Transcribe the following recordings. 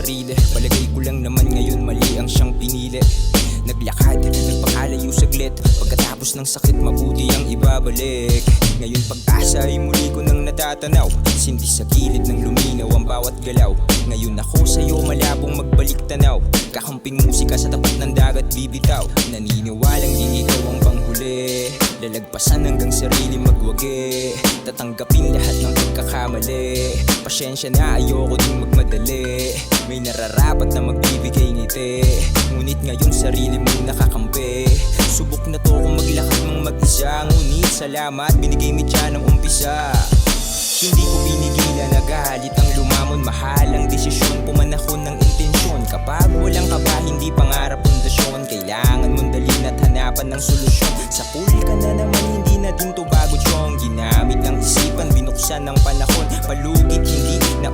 sarili. Palagay ko lang Pagkatapos ng sakit mabuti ang ibabalik. Ngayon pag-asa ay muli ko nang natatanaw. Sindi sa gilid ng luminaw ang bawat galaw. Ngayon ako sa'yo malabong magbalik tanaw. Kakamping musika sa tapat ng dagat bibitaw. Naniniwalang di ikaw ang panghuli. Lalagpasan hanggang sarili magwagi. Tatanggapin lahat ng pagkakamali. Pasyensya na ayoko ding magmadali. May nararapat na magbibigay ngiti. Ngunit ngayon sarili mong nakakampi. Subok na to mag-isa Ngunit salamat binigay mi dyan ng umpisa. Hindi ko pinigilan na galit ang lumamon. Mahal ang desisyon, pumanahon ng intensyon. Kapag walang kaba, hindi pangarap pundasyon. Kailangan mong dalhin at hanapan ng solusyon. Sa pool ka na naman, hindi na din to bago chong. Ginamit ang isipan, binuksan ng panahon. Palugit, hindi na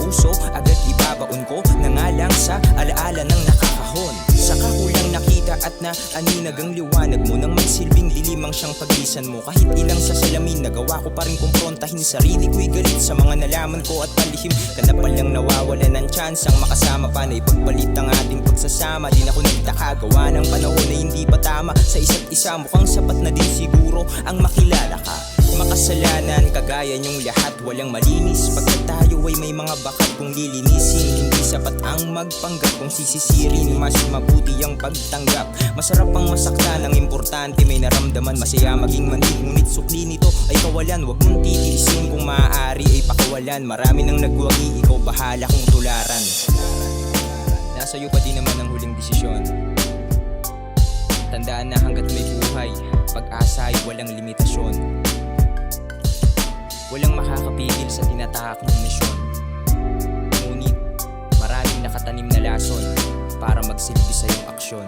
at na aninag ang liwanag mo. Nang magsilbing dilim ang siyang pagisan mo. Kahit ilang sa salamin, nagawa ko pa rin kumprontahin Sarili ko'y galit sa mga nalaman ko at palihim. Ka na palang nawawala ng chance ang makasama pa Na ipagpalit ang ating pagsasama. Di na ako nagtaka, gawa ng panahon na hindi pa tama. Sa isa't isa mukhang sapat na din siguro ang makilala ka Makasalanan, kagaya niyong lahat walang malinis. Pagkat tayo ay may mga bakat kung lilinisin. Hindi sapat ang magpanggap kung sisisirin. Mas mabuti ang pagtanggap. Masarap ang masaktan, ang importante may naramdaman. Masaya maging mandig, ngunit sukli nito ay kawalan. Huwag mong titiisin. Kung maaari ay pakawalan. Marami nang nagwagi, ikaw bahala kung tularan. Nasa iyo pa din naman ang huling desisyon. Tandaan na hanggat may buhay, pag-asa ay walang limitasyon Walang makakapigil sa tinatahak ng misyon. Ngunit maraming nakatanim na lason para magsilbi sa iyong aksyon